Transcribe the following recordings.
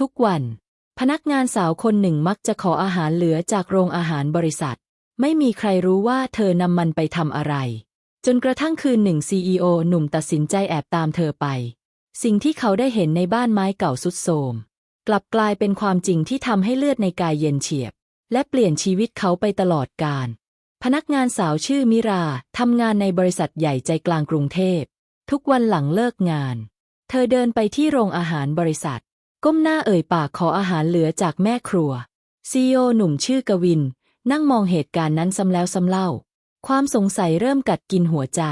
ทุกวัน พนักงานสาวคนหนึ่งมักจะขออาหารเหลือจากโรงอาหารบริษัท ไม่มีใครรู้ว่าเธอนำมันไปทำอะไร จนกระทั่งคืนหนึ่งซีอหนุ่มตัดสินใจแอบตามเธอไป สิ่งที่เขาได้เห็นในบ้านไม้เก่าสุดโทรมกลับกลายเป็นความจริงที่ทำให้เลือดในกายเย็นเฉียบ และเปลี่ยนชีวิตเขาไปตลอดกาลพนักงานสาวชื่อมิราทำงานในบริษัทใหญ่ใจกลางกรุงเทพ ทุกวันหลังเลิกงาน เธอเดินไปที่โรงอาหารบริษัท ก้มหน้าเอ่ยปากขออาหารเหลือจากแม่ครัวซีโอหนุ่มชื่อกวิน นั่งมองเหตุการณ์นั้นซ้ำแล้วซ้ำเล่า ความสงสัยเริ่มกัดกินหัวใจ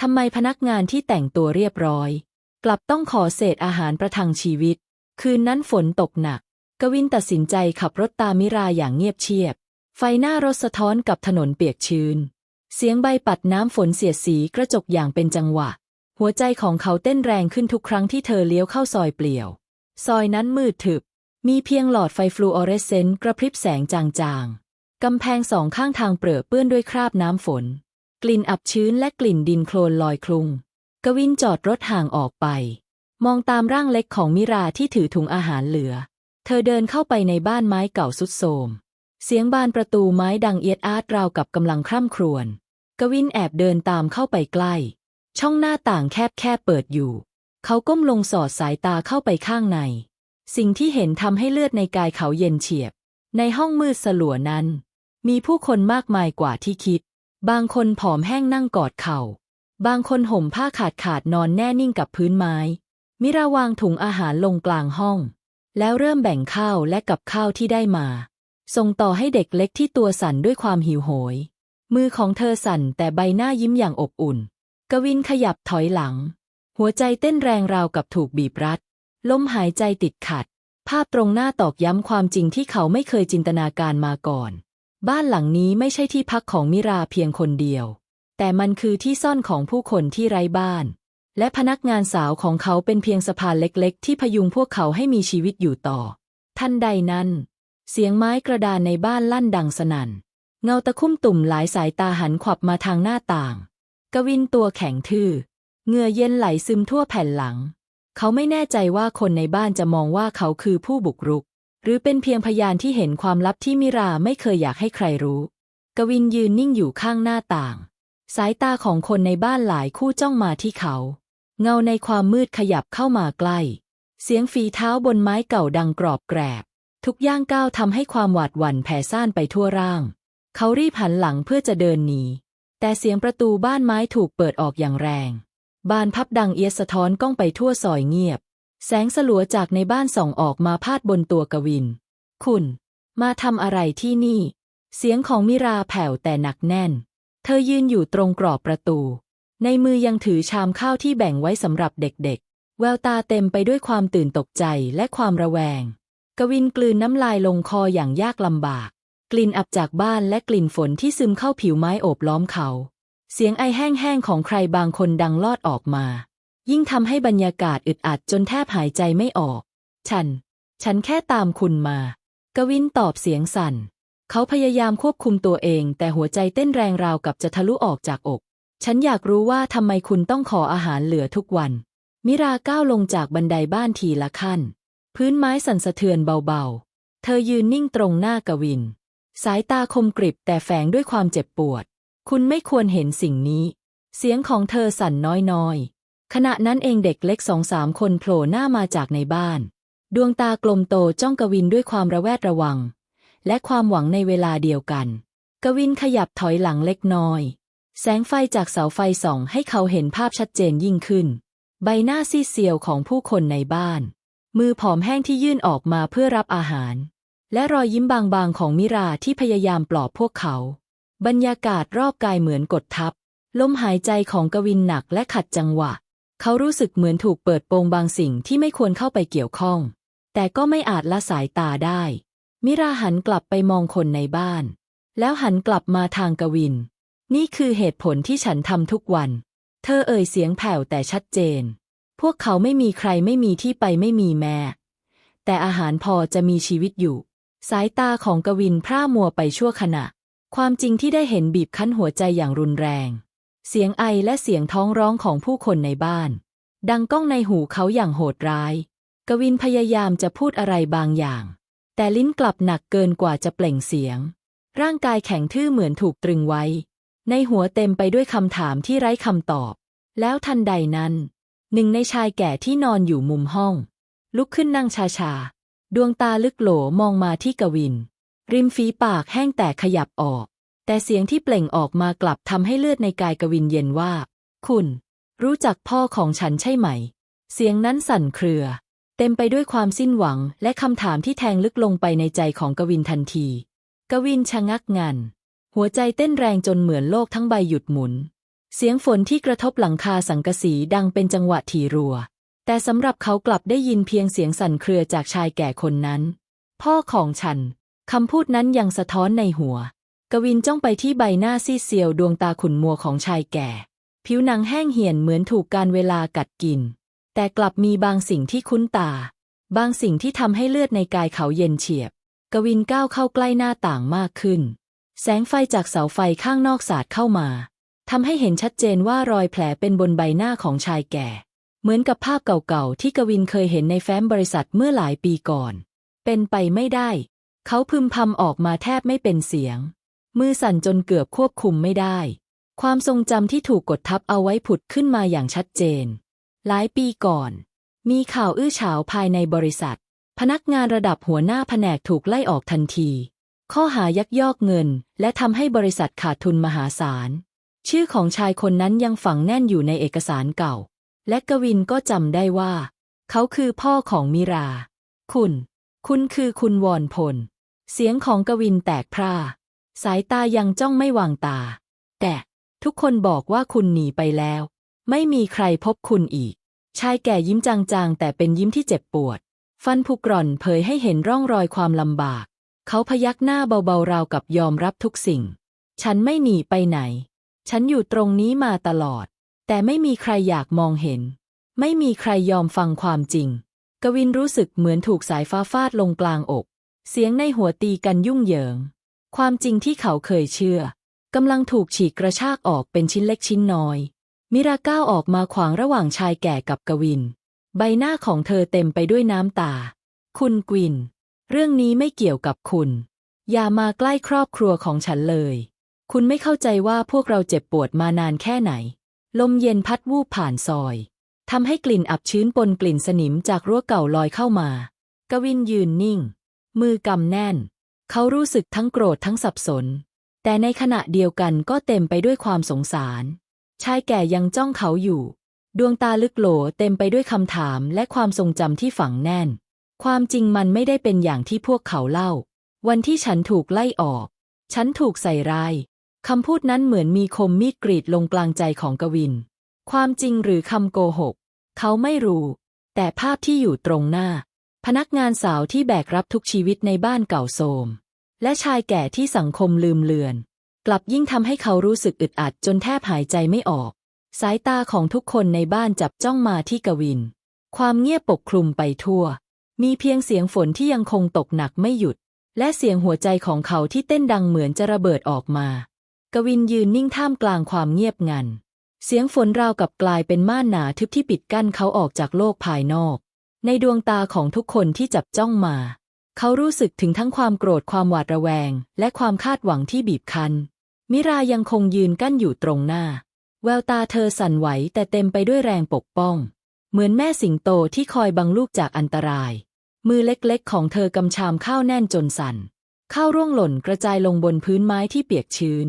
ทำไมพนักงานที่แต่งตัวเรียบร้อย กลับต้องขอเศษอาหารประทังชีวิต คืนนั้นฝนตกหนัก กวินตัดสินใจขับรถตามมิราอย่างเงียบเชียบ ไฟหน้ารถสะท้อนกับถนนเปียกชื้น เสียงใบปัดน้ำฝนเสียดสีกระจกอย่างเป็นจังหวะ หัวใจของเขาเต้นแรงขึ้นทุกครั้งที่เธอเลี้ยวเข้าซอยเปลี่ยว ซอยนั้นมืดทึบ มีเพียงหลอดไฟฟลูออเรสเซนต์กระพริบแสงจางๆ กำแพงสองข้างทางเปรอะเปื้อนด้วยคราบน้ำฝน กลิ่นอับชื้นและกลิ่นดินโคลนลอยคลุง กวินจอดรถห่างออกไป มองตามร่างเล็กของมิราที่ถือถุงอาหารเหลือ เธอเดินเข้าไปในบ้านไม้เก่าสุดโทรมเสียงบานประตูไม้ดังเอียดอาร์ตราวกับกำลังคร่ำครวญ กวินแอบเดินตามเข้าไปใกล้ ช่องหน้าต่างแคบแค่เปิดอยู่ เขาก้มลงสอดสายตาเข้าไปข้างใน สิ่งที่เห็นทำให้เลือดในกายเขาเย็นเฉียบ ในห้องมืดสลัวนั้น มีผู้คนมากมายกว่าที่คิด บางคนผอมแห้งนั่งกอดเข่า บางคนห่มผ้าขาดขาดนอนแน่นิ่งกับพื้นไม้ มิราวางถุงอาหารลงกลางห้อง แล้วเริ่มแบ่งข้าวและกับข้าวที่ได้มา ส่งต่อให้เด็กเล็กที่ตัวสั่นด้วยความหิวโหย มือของเธอสั่นแต่ใบหน้ายิ้มอย่างอบอุ่น กวินขยับถอยหลัง หัวใจเต้นแรงราวกับถูกบีบรัด ลมหายใจติดขัด ภาพตรงหน้าตอกย้ำความจริงที่เขาไม่เคยจินตนาการมาก่อน บ้านหลังนี้ไม่ใช่ที่พักของมิราเพียงคนเดียว แต่มันคือที่ซ่อนของผู้คนที่ไร้บ้าน และพนักงานสาวของเขาเป็นเพียงสะพานเล็กๆ ที่พยุงพวกเขาให้มีชีวิตอยู่ต่อ ทันใดนั้น เสียงไม้กระดานในบ้านลั่นดังสนั่น เงาตะคุ่มตุ่มหลายสายตาหันขวับมาทางหน้าต่าง กวินตัวแข็งทื่อ เงื่อเย็นไหลซึมทั่วแผ่นหลัง เขาไม่แน่ใจว่าคนในบ้านจะมองว่าเขาคือผู้บุกรุก หรือเป็นเพียงพยานที่เห็นความลับที่มิราไม่เคยอยากให้ใครรู้ กวินยืนนิ่งอยู่ข้างหน้าต่าง สายตาของคนในบ้านหลายคู่จ้องมาที่เขา เงาในความมืดขยับเข้ามาใกล้ เสียงฝีเท้าบนไม้เก่าดังกรอบแกรบ ทุกย่างก้าวทำให้ความหวาดหวั่นแผ่ซ่านไปทั่วร่าง เขารีบหันหลังเพื่อจะเดินหนีแต่เสียงประตูบ้านไม้ถูกเปิดออกอย่างแรง บานพับดังเอียดสะท้อนก้องไปทั่วซอยเงียบ แสงสลัวจากในบ้านส่องออกมาพาดบนตัวกวิน คุณ มาทำอะไรที่นี่ เสียงของมิราแผ่วแต่หนักแน่น เธอยืนอยู่ตรงกรอบประตู ในมือยังถือชามข้าวที่แบ่งไว้สำหรับเด็กๆ แววตาเต็มไปด้วยความตื่นตกใจและความระแวง กวินกลืนน้ำลายลงคออย่างยากลำบาก กลิ่นอับจากบ้านและกลิ่นฝนที่ซึมเข้าผิวไม้โอบล้อมเขา เสียงไอแห้งๆของใครบางคนดังลอดออกมา ยิ่งทำให้บรรยากาศอึดอัดจนแทบหายใจไม่ออก ฉัน ฉันแค่ตามคุณมา กวินตอบเสียงสั่น เขาพยายามควบคุมตัวเอง แต่หัวใจเต้นแรงราวกับจะทะลุออกจากอก ฉันอยากรู้ว่าทำไมคุณต้องขออาหารเหลือทุกวัน มิราก้าวลงจากบันไดบ้านทีละขั้น พื้นไม้สั่นสะเทือนเบาๆ เธอยืนนิ่งตรงหน้ากวิน สายตาคมกริบแต่แฝงด้วยความเจ็บปวด คุณไม่ควรเห็นสิ่งนี้ เสียงของเธอสั่นน้อยๆ ขณะนั้นเองเด็กเล็กสองสามคนโผล่หน้ามาจากในบ้าน ดวงตากลมโตจ้องกวินด้วยความระแวดระวัง และความหวังในเวลาเดียวกัน กวินขยับถอยหลังเล็กน้อย แสงไฟจากเสาไฟส่องให้เขาเห็นภาพชัดเจนยิ่งขึ้น ใบหน้าซีเซียวของผู้คนในบ้าน มือผอมแห้งที่ยื่นออกมาเพื่อรับอาหาร และรอยยิ้มบางๆของมิราที่พยายามปลอบพวกเขา บรรยากาศรอบกายเหมือนกดทับ ลมหายใจของกวินหนักและขัดจังหวะ เขารู้สึกเหมือนถูกเปิดโปงบางสิ่งที่ไม่ควรเข้าไปเกี่ยวข้อง แต่ก็ไม่อาจละสายตาได้ มิราหันกลับไปมองคนในบ้าน แล้วหันกลับมาทางกวิน นี่คือเหตุผลที่ฉันทำทุกวัน เธอเอ่ยเสียงแผ่วแต่ชัดเจน พวกเขาไม่มีใครไม่มีที่ไปไม่มีแม่ แต่อาหารพอจะมีชีวิตอยู่ สายตาของกวินพร่ามัวไปชั่วขณะ ความจริงที่ได้เห็นบีบคั้นหัวใจอย่างรุนแรง เสียงไอและเสียงท้องร้องของผู้คนในบ้าน ดังก้องในหูเขาอย่างโหดร้าย กวินพยายามจะพูดอะไรบางอย่าง แต่ลิ้นกลับหนักเกินกว่าจะเปล่งเสียง ร่างกายแข็งทื่อเหมือนถูกตรึงไว้ ในหัวเต็มไปด้วยคำถามที่ไร้คำตอบ แล้วทันใดนั้น หนึ่งในชายแก่ที่นอนอยู่มุมห้อง ลุกขึ้นนั่งชาๆ ดวงตาลึกโหลมองมาที่กวิน ริมฝีปากแห้งแต่ขยับออก แต่เสียงที่เปล่งออกมากลับทำให้เลือดในกายกวินเย็นว่า คุณ รู้จักพ่อของฉันใช่ไหม เสียงนั้นสั่นเครือ เต็มไปด้วยความสิ้นหวัง และคำถามที่แทงลึกลงไปในใจของกวินทันที กวินชะงักงัน หัวใจเต้นแรงจนเหมือนโลกทั้งใบหยุดหมุน เสียงฝนที่กระทบหลังคาสังกะสีดังเป็นจังหวะถี่รัว แต่สำหรับเขากลับได้ยินเพียงเสียงสั่นเครือจากชายแก่คนนั้น พ่อของฉัน คำพูดนั้นยังสะท้อนในหัว กวินจ้องไปที่ใบหน้าซีดเซียวดวงตาขุ่นมัวของชายแก่ ผิวหนังแห้งเหี่ยนเหมือนถูกการเวลากัดกิน แต่กลับมีบางสิ่งที่คุ้นตา บางสิ่งที่ทำให้เลือดในกายเขาเย็นเฉียบ กวินก้าวเข้าใกล้หน้าต่างมากขึ้น แสงไฟจากเสาไฟข้างนอกสาดเข้ามาทำให้เห็นชัดเจนว่ารอยแผลเป็นบนใบหน้าของชายแก่ เหมือนกับภาพเก่าๆที่กวินเคยเห็นในแฟ้มบริษัทเมื่อหลายปีก่อน เป็นไปไม่ได้ เขาพึมพำออกมาแทบไม่เป็นเสียง มือสั่นจนเกือบควบคุมไม่ได้ ความทรงจำที่ถูกกดทับเอาไว้ผุดขึ้นมาอย่างชัดเจน หลายปีก่อน มีข่าวอื้อฉาวภายในบริษัท พนักงานระดับหัวหน้าแผนกถูกไล่ออกทันที ข้อหายักยอกเงิน และทำให้บริษัทขาดทุนมหาศาล ชื่อของชายคนนั้นยังฝังแน่นอยู่ในเอกสารเก่า และกวินก็จำได้ว่า เขาคือพ่อของมิรา คุณ คุณคือคุณวอนพล เสียงของกวินแตกพร่า สายตายังจ้องไม่วางตา แต่ทุกคนบอกว่าคุณหนีไปแล้ว ไม่มีใครพบคุณอีก ชายแก่ยิ้มจางๆ แต่เป็นยิ้มที่เจ็บปวด ฟันผุกร่อนเผยให้เห็นร่องรอยความลำบาก เขาพยักหน้าเบาๆราวกับยอมรับทุกสิ่ง ฉันไม่หนีไปไหน ฉันอยู่ตรงนี้มาตลอด แต่ไม่มีใครอยากมองเห็น ไม่มีใครยอมฟังความจริง กวินรู้สึกเหมือนถูกสายฟ้าฟาดลงกลางอก เสียงในหัวตีกันยุ่งเหยิง ความจริงที่เขาเคยเชื่อกำลังถูกฉีกกระชากออกเป็นชิ้นเล็กชิ้นน้อย มิราก้าวออกมาขวางระหว่างชายแก่กับกวิน ใบหน้าของเธอเต็มไปด้วยน้ำตา คุณกวิน เรื่องนี้ไม่เกี่ยวกับคุณ อย่ามาใกล้ครอบครัวของฉันเลย คุณไม่เข้าใจว่าพวกเราเจ็บปวดมานานแค่ไหน ลมเย็นพัดวูบผ่านซอยทำให้กลิ่นอับชื้นปนกลิ่นสนิมจากรั้วเก่าลอยเข้ามา กวินยืนนิ่ง มือกำแน่น เขารู้สึกทั้งโกรธทั้งสับสน แต่ในขณะเดียวกันก็เต็มไปด้วยความสงสาร ชายแก่ยังจ้องเขาอยู่ ดวงตาลึกโหลเต็มไปด้วยคำถามและความทรงจำที่ฝังแน่น ความจริงมันไม่ได้เป็นอย่างที่พวกเขาเล่า วันที่ฉันถูกไล่ออก ฉันถูกใส่ร้ายคำพูดนั้นเหมือนมีคมมีดกรีดลงกลางใจของกวิน ความจริงหรือคำโกหก เขาไม่รู้ แต่ภาพที่อยู่ตรงหน้า พนักงานสาวที่แบกรับทุกชีวิตในบ้านเก่าโทรมและชายแก่ที่สังคมลืมเลือน กลับยิ่งทำให้เขารู้สึกอึดอัดจนแทบหายใจไม่ออก สายตาของทุกคนในบ้านจับจ้องมาที่กวิน ความเงียบปกคลุมไปทั่ว มีเพียงเสียงฝนที่ยังคงตกหนักไม่หยุด และเสียงหัวใจของเขาที่เต้นดังเหมือนจะระเบิดออกมา กวินยืนนิ่งท่ามกลางความเงียบงัน เสียงฝนราวกับกลายเป็นม่านหนาทึบที่ปิดกั้นเขาออกจากโลกภายนอก ในดวงตาของทุกคนที่จับจ้องมา เขารู้สึกถึงทั้งความโกรธความหวาดระแวง และความคาดหวังที่บีบคั้น มิรายังคงยืนกั้นอยู่ตรงหน้า แววตาเธอสั่นไหวแต่เต็มไปด้วยแรงปกป้อง เหมือนแม่สิงโตที่คอยบังลูกจากอันตราย มือเล็กๆ ของเธอกำชามข้าวแน่นจนสั่น ข้าวร่วงหล่นกระจายลงบนพื้นไม้ที่เปียกชื้น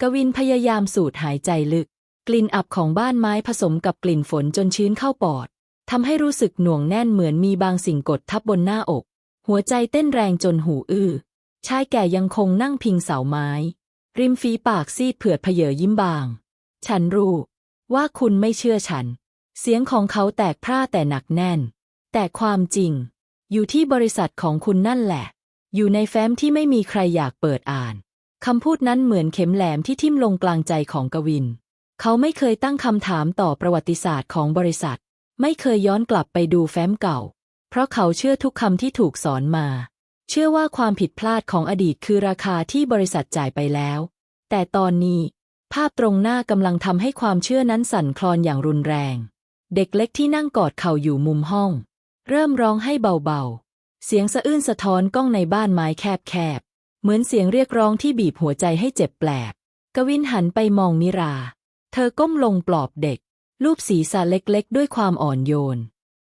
กวินพยายามสูดหายใจลึก กลิ่นอับของบ้านไม้ผสมกับกลิ่นฝนจนชื้นเข้าปอด ทำให้รู้สึกหน่วงแน่นเหมือนมีบางสิ่งกดทับบนหน้าอก หัวใจเต้นแรงจนหูอื้อ ชายแก่ยังคงนั่งพิงเสาไม้ ริมฝีปากซีดเผือดเพเยยิ้มบาง ฉันรู้ ว่าคุณไม่เชื่อฉัน เสียงของเขาแตกพร่าแต่หนักแน่น แต่ความจริง อยู่ที่บริษัทของคุณนั่นแหละ อยู่ในแฟ้มที่ไม่มีใครอยากเปิดอ่านคำพูดนั้นเหมือนเข็มแหลมที่ทิ่มลงกลางใจของกวิน เขาไม่เคยตั้งคำถามต่อประวัติศาสตร์ของบริษัท ไม่เคยย้อนกลับไปดูแฟ้มเก่า เพราะเขาเชื่อทุกคำที่ถูกสอนมา เชื่อว่าความผิดพลาดของอดีตคือราคาที่บริษัทจ่ายไปแล้ว แต่ตอนนี้ ภาพตรงหน้ากำลังทำให้ความเชื่อนั้นสั่นคลอนอย่างรุนแรง เด็กเล็กที่นั่งกอดเข่าอยู่มุมห้อง เริ่มร้องให้เบาๆ เสียงสะอื้นสะท้อนก้องในบ้านไม้แคบๆ เหมือนเสียงเรียกร้องที่บีบหัวใจให้เจ็บแปลก กวินหันไปมองมิรา เธอก้มลงปลอบเด็ก ลูบศีรษะเล็กๆ ด้วยความอ่อนโยน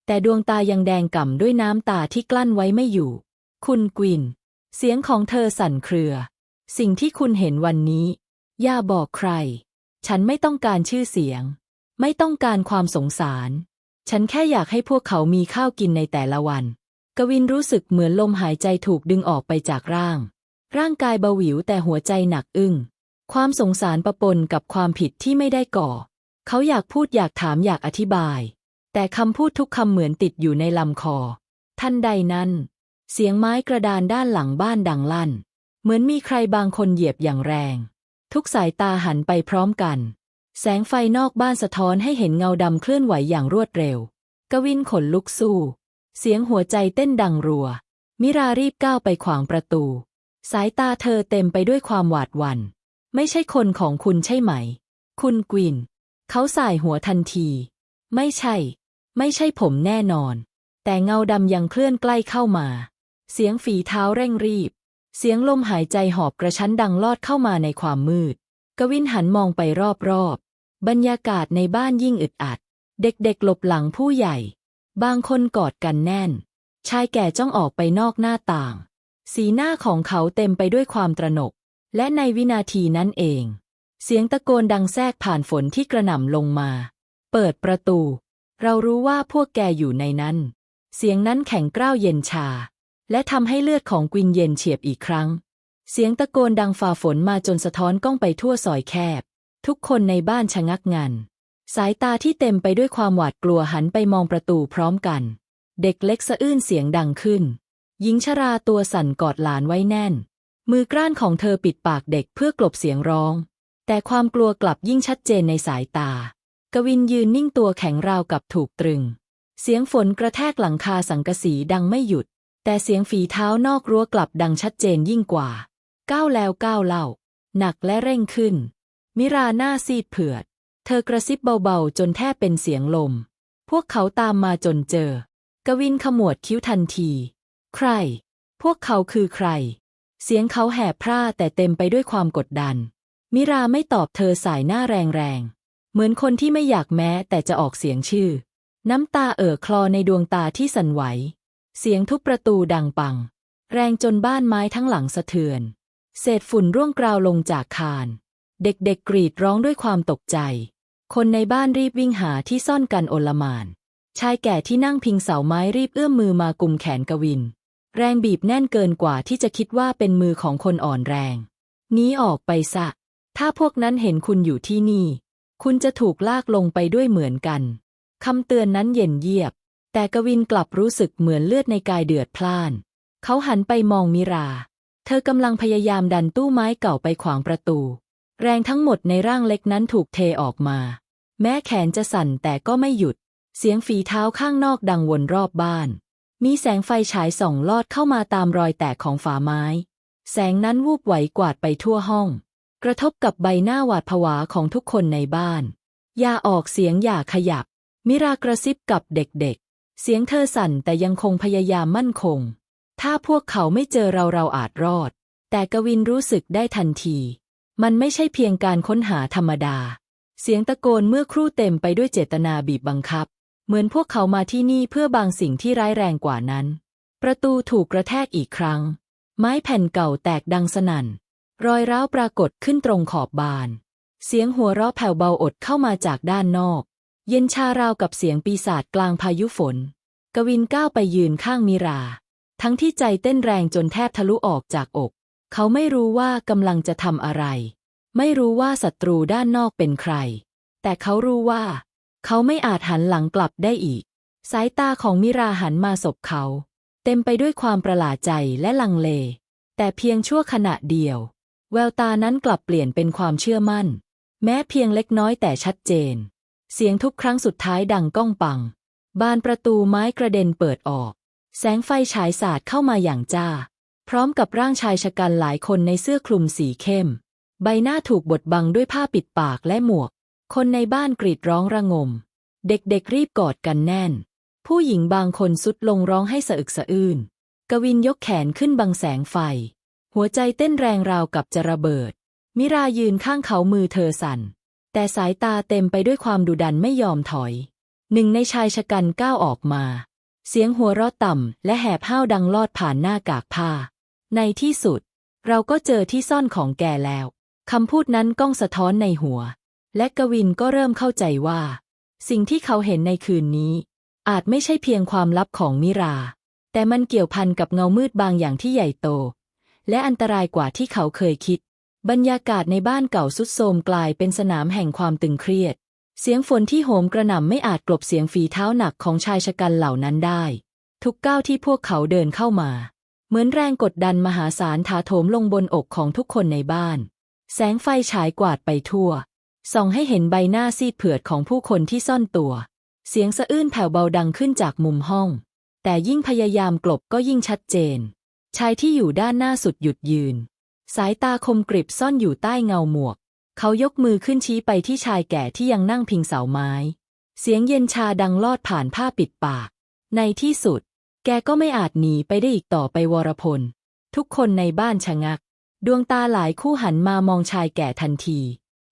แต่ดวงตายังแดงก่ำด้วยน้ำตาที่กลั้นไว้ไม่อยู่ คุณกวิน เสียงของเธอสั่นเครือ สิ่งที่คุณเห็นวันนี้ อย่าบอกใคร ฉันไม่ต้องการชื่อเสียง ไม่ต้องการความสงสาร ฉันแค่อยากให้พวกเขามีข้าวกินในแต่ละวัน กวินรู้สึกเหมือนลมหายใจถูกดึงออกไปจากร่าง ร่างกายเบาหวิวแต่หัวใจหนักอึ้ง ความสงสารปะปนกับความผิดที่ไม่ได้ก่อ เขาอยากพูดอยากถามอยากอธิบาย แต่คำพูดทุกคำเหมือนติดอยู่ในลำคอทันใดนั้น เสียงไม้กระดานด้านหลังบ้านดังลั่น เหมือนมีใครบางคนเหยียบอย่างแรง ทุกสายตาหันไปพร้อมกัน แสงไฟนอกบ้านสะท้อนให้เห็นเงาดำเคลื่อนไหวอย่างรวดเร็ว กวินขนลุกสู้ เสียงหัวใจเต้นดังรัว มิรารีบก้าวไปขวางประตู สายตาเธอเต็มไปด้วยความหวาดหวัน่น ไม่ใช่คนของคุณใช่ไหม คุณกวิน เขาสายหัวทันที ไม่ใช่ ไม่ใช่ผมแน่นอน แต่เงาดำยังเคลื่อนใกล้เข้ามา เสียงฝีเท้าเร่งรีบ เสียงลมหายใจหอบกระชั้นดังลอดเข้ามาในความมืด กวินหันมองไปรอบๆ บรรยากาศในบ้านยิ่งอึดอัด เด็กๆหลบหลังผู้ใหญ่ บางคนกอดกันแน่น ชายแก่จ้องออกไปนอกหน้าต่าง สีหน้าของเขาเต็มไปด้วยความตระหนก และในวินาทีนั้นเอง เสียงตะโกนดังแทรกผ่านฝนที่กระหน่ำลงมา เปิดประตู เรารู้ว่าพวกแกอยู่ในนั้น เสียงนั้นแข็งกร้าวเย็นชา และทำให้เลือดของกวินเย็นเฉียบอีกครั้ง เสียงตะโกนดังฝ่าฝนมาจนสะท้อนก้องไปทั่วซอยแคบ ทุกคนในบ้านชะงักงัน สายตาที่เต็มไปด้วยความหวาดกลัวหันไปมองประตูพร้อมกัน เด็กเล็กสะอื้นเสียงดังขึ้น หญิงชราตัวสั่นกอดหลานไว้แน่น มือกล้านของเธอปิดปากเด็กเพื่อกลบเสียงร้อง แต่ความกลัวกลับยิ่งชัดเจนในสายตา กวินยืนนิ่งตัวแข็งราวกับถูกตรึง เสียงฝนกระแทกหลังคาสังกะสีดังไม่หยุด แต่เสียงฝีเท้านอกรั้วกลับดังชัดเจนยิ่งกว่า ก้าวแล้วก้าวเล่า หนักและเร่งขึ้น มิราหน้าซีดเผือด เธอกระซิบเบาๆ จนแทบเป็นเสียงลม พวกเขาตามมาจนเจอ กวินขมวดคิ้วทันที ใคร พวกเขาคือใคร เสียงเขาแหบพร่าแต่เต็มไปด้วยความกดดัน มิราไม่ตอบเธอสายหน้าแรงๆ เหมือนคนที่ไม่อยากแม้แต่จะออกเสียงชื่อ น้ำตาเอ่อคลอในดวงตาที่สั่นไหว เสียงทุบประตูดังปัง แรงจนบ้านไม้ทั้งหลังสะเทือน เศษฝุ่นร่วงกราวลงจากคาน เด็กๆกรีดร้องด้วยความตกใจ คนในบ้านรีบวิ่งหาที่ซ่อนกันโอลมาน ชายแก่ที่นั่งพิงเสาไม้รีบเอื้อมมือมากุมแขนกวิน แรงบีบแน่นเกินกว่าที่จะคิดว่าเป็นมือของคนอ่อนแรงหนี้ออกไปซะ ถ้าพวกนั้นเห็นคุณอยู่ที่นี่ คุณจะถูกลากลงไปด้วยเหมือนกัน คำเตือนนั้นเย็นเยียบ แต่กวินกลับรู้สึกเหมือนเลือดในกายเดือดพล่าน เขาหันไปมองมิรา เธอกำลังพยายามดันตู้ไม้เก่าไปขวางประตู แรงทั้งหมดในร่างเล็กนั้นถูกเทออกมา แม้แขนจะสั่นแต่ก็ไม่หยุด เสียงฝีเท้าข้างนอกดังวนรอบบ้าน มีแสงไฟฉายส่องลอดเข้ามาตามรอยแตกของฝาไม้ แสงนั้นวูบไหวกวาดไปทั่วห้อง กระทบกับใบหน้าหวาดผวาของทุกคนในบ้าน อย่าออกเสียงอย่าขยับ มิรากระซิบกับเด็กๆ เสียงเธอสั่นแต่ยังคงพยายามมั่นคง ถ้าพวกเขาไม่เจอเราเราอาจรอด แต่กวินรู้สึกได้ทันที มันไม่ใช่เพียงการค้นหาธรรมดา เสียงตะโกนเมื่อครู่เต็มไปด้วยเจตนาบีบบังคับ เหมือนพวกเขามาที่นี่เพื่อบางสิ่งที่ร้ายแรงกว่านั้น ประตูถูกกระแทกอีกครั้ง ไม้แผ่นเก่าแตกดังสนั่น รอยร้าวปรากฏขึ้นตรงขอบบาน เสียงหัวเราะแผ่วเบาอดเข้ามาจากด้านนอก เย็นชาราวกับเสียงปีศาจกลางพายุฝน กวินก้าวไปยืนข้างมิรา ทั้งที่ใจเต้นแรงจนแทบทะลุออกจากอก เขาไม่รู้ว่ากำลังจะทำอะไร ไม่รู้ว่าศัตรูด้านนอกเป็นใคร แต่เขารู้ว่า เขาไม่อาจหันหลังกลับได้อีก สายตาของมิราหันมาสบเขา เต็มไปด้วยความประหลาดใจและลังเล แต่เพียงชั่วขณะเดียว แววตานั้นกลับเปลี่ยนเป็นความเชื่อมั่น แม้เพียงเล็กน้อยแต่ชัดเจน เสียงทุกครั้งสุดท้ายดังก้องปัง บานประตูไม้กระเด็นเปิดออก แสงไฟฉายสาดเข้ามาอย่างจ้า พร้อมกับร่างชายชะกันหลายคนในเสื้อคลุมสีเข้ม ใบหน้าถูกบดบังด้วยผ้าปิดปากและหมวก คนในบ้านกรีดร้องระงม เด็กๆรีบกอดกันแน่น ผู้หญิงบางคนสุดลงร้องให้สะอึกสะอื้นกวินยกแขนขึ้นบังแสงไฟ หัวใจเต้นแรงราวกับจะระเบิด มิรายืนข้างเขามือเธอสั่น แต่สายตาเต็มไปด้วยความดุดันไม่ยอมถอย หนึ่งในชายชะกันก้าวออกมา เสียงหัวเราะต่ำและแหบห้าวดังลอดผ่านหน้ากากผ้า ในที่สุด เราก็เจอที่ซ่อนของแกแล้วคำพูดนั้นก้องสะท้อนในหัว และกวินก็เริ่มเข้าใจว่า สิ่งที่เขาเห็นในคืนนี้ อาจไม่ใช่เพียงความลับของมิรา แต่มันเกี่ยวพันกับเงามืดบางอย่างที่ใหญ่โต และอันตรายกว่าที่เขาเคยคิด บรรยากาศในบ้านเก่าสุดโทรมกลายเป็นสนามแห่งความตึงเครียด เสียงฝนที่โหมกระหน่ำไม่อาจกลบเสียงฝีเท้าหนักของชายชะกันเหล่านั้นได้ ทุกก้าวที่พวกเขาเดินเข้ามา เหมือนแรงกดดันมหาศาลถาโถมลงบนอกของทุกคนในบ้าน แสงไฟฉายกวาดไปทั่วส่องให้เห็นใบหน้าซีดเผือดของผู้คนที่ซ่อนตัว เสียงสะอื้นแผ่วเบาดังขึ้นจากมุมห้อง แต่ยิ่งพยายามกลบก็ยิ่งชัดเจน ชายที่อยู่ด้านหน้าสุดหยุดยืน สายตาคมกริบซ่อนอยู่ใต้เงาหมวก เขายกมือขึ้นชี้ไปที่ชายแก่ที่ยังนั่งพิงเสาไม้ เสียงเย็นชาดังลอดผ่านผ้าปิดปาก ในที่สุด แกก็ไม่อาจหนีไปได้อีกต่อไปวรพล ทุกคนในบ้านชะงัก ดวงตาหลายคู่หันมามองชายแก่ทันที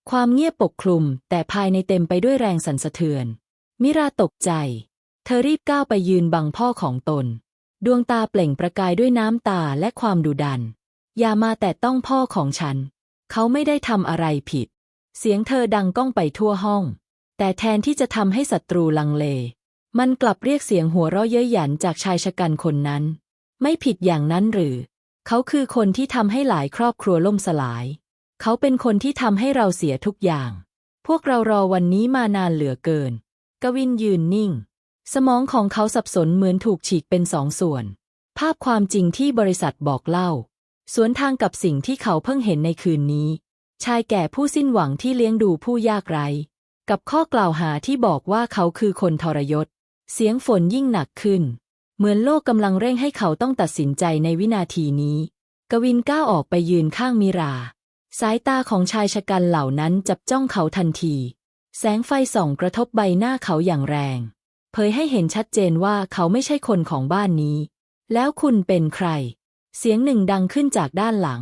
ความเงียบปกคลุม แต่ภายในเต็มไปด้วยแรงสั่นสะเทือน มิราตกใจ เธอรีบก้าวไปยืนบังพ่อของตน ดวงตาเปล่งประกายด้วยน้ำตาและความดุดัน อย่ามาแต่ต้องพ่อของฉัน เขาไม่ได้ทำอะไรผิด เสียงเธอดังก้องไปทั่วห้อง แต่แทนที่จะทำให้ศัตรูลังเล มันกลับเรียกเสียงหัวเราะเย้ยหยันจากชายชะกันคนนั้น ไม่ผิดอย่างนั้นหรือ เขาคือคนที่ทำให้หลายครอบครัวล่มสลาย เขาเป็นคนที่ทำให้เราเสียทุกอย่าง พวกเรารอวันนี้มานานเหลือเกิน กวินยืนนิ่ง สมองของเขาสับสนเหมือนถูกฉีกเป็นสองส่วน ภาพความจริงที่บริษัทบอกเล่า สวนทางกับสิ่งที่เขาเพิ่งเห็นในคืนนี้ ชายแก่ผู้สิ้นหวังที่เลี้ยงดูผู้ยากไร้ กับข้อกล่าวหาที่บอกว่าเขาคือคนทรยศ เสียงฝนยิ่งหนักขึ้น เหมือนโลกกำลังเร่งให้เขาต้องตัดสินใจในวินาทีนี้ กวินก้าวออกไปยืนข้างมิรา สายตาของชายชะกันเหล่านั้นจับจ้องเขาทันที แสงไฟส่องกระทบใบหน้าเขาอย่างแรง เผยให้เห็นชัดเจนว่าเขาไม่ใช่คนของบ้านนี้ แล้วคุณเป็นใคร เสียงหนึ่งดังขึ้นจากด้านหลัง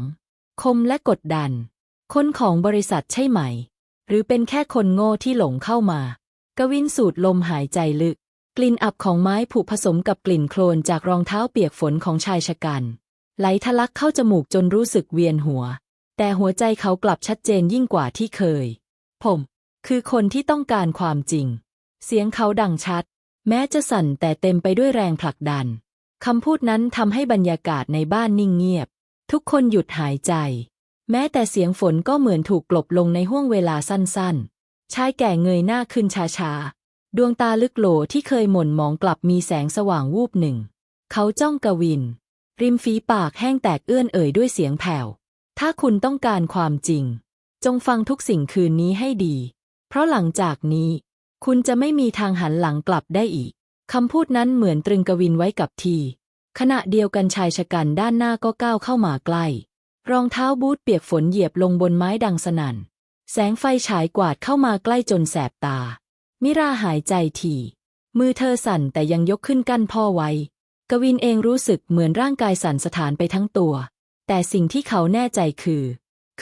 คมและกดดัน คนของบริษัทใช่ไหม หรือเป็นแค่คนโง่ที่หลงเข้ามา กวินสูดลมหายใจลึก กลิ่นอับของไม้ผุผสมกับกลิ่นโคลนจากรองเท้าเปียกฝนของชายชะกัน ไหลทะลักเข้าจมูกจนรู้สึกเวียนหัว แต่หัวใจเขากลับชัดเจนยิ่งกว่าที่เคย ผม คือคนที่ต้องการความจริง เสียงเขาดังชัด แม้จะสั่นแต่เต็มไปด้วยแรงผลักดัน คำพูดนั้นทำให้บรรยากาศในบ้านนิ่งเงียบ ทุกคนหยุดหายใจ แม้แต่เสียงฝนก็เหมือนถูกกลบลงในห้วงเวลาสั้นๆ ชายแก่เงยหน้าขึ้นช้าๆ ดวงตาลึกโหลที่เคยหม่นมองกลับมีแสงสว่างวูบหนึ่ง เขาจ้องกวิน ริมฝีปากแห้งแตกเอื้อนเอ่ยด้วยเสียงแผ่ว ถ้าคุณต้องการความจริง จงฟังทุกสิ่งคืนนี้ให้ดี เพราะหลังจากนี้ คุณจะไม่มีทางหันหลังกลับได้อีก คำพูดนั้นเหมือนตรึงกวินไว้กับที ขณะเดียวกันชายชะกันด้านหน้าก็ก้าวเข้ามาใกล้ รองเท้าบูทเปียกฝนเหยียบลงบนไม้ดังสนั่น แสงไฟฉายกวาดเข้ามาใกล้จนแสบตา มิราหายใจที มือเธอสั่นแต่ยังยกขึ้นกั้นพ่อไว้ กวินเองรู้สึกเหมือนร่างกายสั่นสะท้านไปทั้งตัว แต่สิ่งที่เขาแน่ใจคือ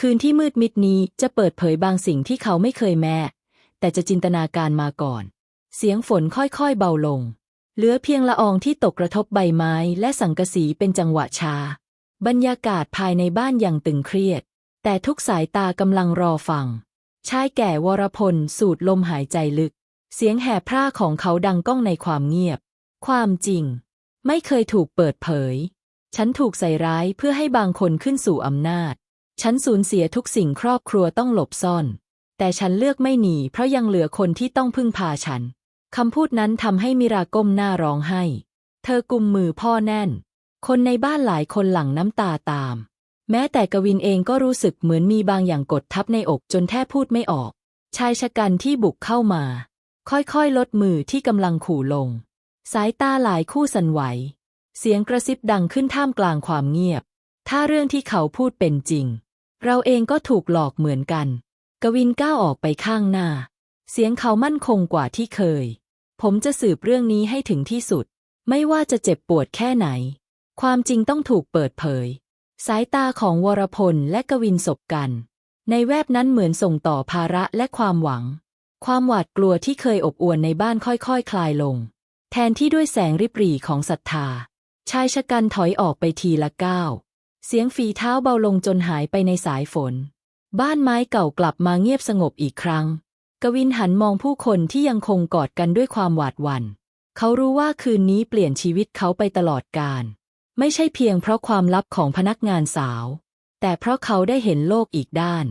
คืนที่มืดมิดนี้จะเปิดเผยบางสิ่งที่เขาไม่เคยแม้ แต่จะจินตนาการมาก่อน เสียงฝนค่อยๆเบาลง เหลือเพียงละอองที่ตกกระทบใบไม้และสังกะสีเป็นจังหวะช้าบรรยากาศภายในบ้านยังตึงเครียด แต่ทุกสายตากำลังรอฟัง ชายแก่วรพลสูดลมหายใจลึก เสียงแห่พร่าของเขาดังก้องในความเงียบ ความจริง ไม่เคยถูกเปิดเผย ฉันถูกใส่ร้ายเพื่อให้บางคนขึ้นสู่อำนาจ ฉันสูญเสียทุกสิ่งครอบครัวต้องหลบซ่อน แต่ฉันเลือกไม่หนีเพราะยังเหลือคนที่ต้องพึ่งพาฉัน คำพูดนั้นทำให้มิราก้มหน้าร้องไห้ เธอกุมมือพ่อแน่น คนในบ้านหลายคนหลั่งน้ำตาตาม แม้แต่กวินเองก็รู้สึกเหมือนมีบางอย่างกดทับในอกจนแทบพูดไม่ออก ชายชะกันที่บุกเข้ามา ค่อยๆ ลดมือที่กำลังขู่ลง สายตาหลายคู่สั่นไหว เสียงกระซิบดังขึ้นท่ามกลางความเงียบ ถ้าเรื่องที่เขาพูดเป็นจริง เราเองก็ถูกหลอกเหมือนกัน กวินก้าวออกไปข้างหน้า เสียงเขามั่นคงกว่าที่เคย ผมจะสืบเรื่องนี้ให้ถึงที่สุด ไม่ว่าจะเจ็บปวดแค่ไหน ความจริงต้องถูกเปิดเผย สายตาของวรพลและกวินสบกัน ในแวบนั้นเหมือนส่งต่อภาระและความหวัง ความหวาดกลัวที่เคยอบอวลในบ้านค่อยๆคคลายลง แทนที่ด้วยแสงริบหรี่ของศรัทธา ชายชะกันถอยออกไปทีละก้าว เสียงฝีเท้าเบาลงจนหายไปในสายฝน บ้านไม้เก่ากลับมาเงียบสงบอีกครั้ง กวินหันมองผู้คนที่ยังคงกอดกันด้วยความหวาดหวัน่น เขารู้ว่าคืนนี้เปลี่ยนชีวิตเขาไปตลอดกาล ไม่ใช่เพียงเพราะความลับของพนักงานสาว แต่เพราะเขาได้เห็นโลกอีกด้าน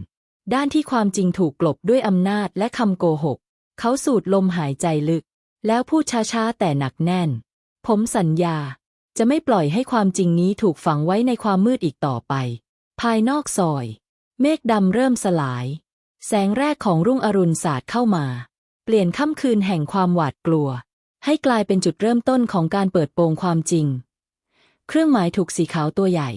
ด้านที่ความจริงถูกกลบด้วยอำนาจและคำโกหก เขาสูดลมหายใจลึก แล้วพูดช้าๆแต่หนักแน่น ผมสัญญา จะไม่ปล่อยให้ความจริงนี้ถูกฝังไว้ในความมืดอีกต่อไป ภายนอกซอย เมฆดำเริ่มสลาย แสงแรกของรุ่งอรุณสาดเข้ามา เปลี่ยนค่ำคืนแห่งความหวาดกลัว ให้กลายเป็นจุดเริ่มต้นของการเปิดโปงความจริง เครื่องหมายถูกสีขาวตัวใหญ่